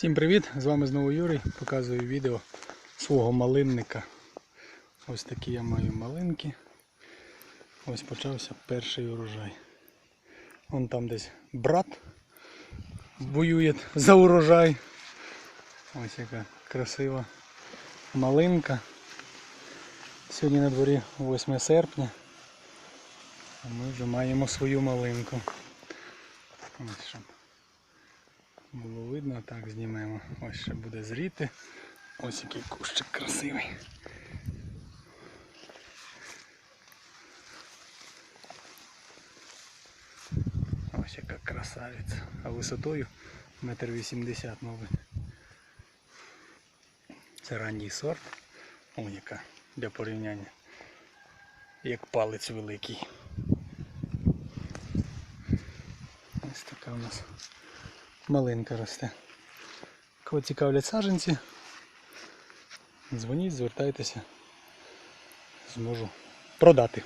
Всім привіт! З вами знову Юрій. Показую відео свого малинника. Ось такі я маю малинки. Ось почався перший урожай. Вон там десь брат воює за урожай. Ось яка красива малинка. Сьогодні на дворі 8 серпня. А ми вже маємо свою малинку. Ось щоб було видно, так знімемо. Ось ще буде зріти. Ось який кущик красивий. Ось яка красавиця. А висотою метр вісімдесят, мабуть. Це ранній сорт. Яка для порівняння. Як палець великий. Ось така у нас малинка росте. Кого цікавлять саженці, дзвоніть, звертайтеся, зможу продати.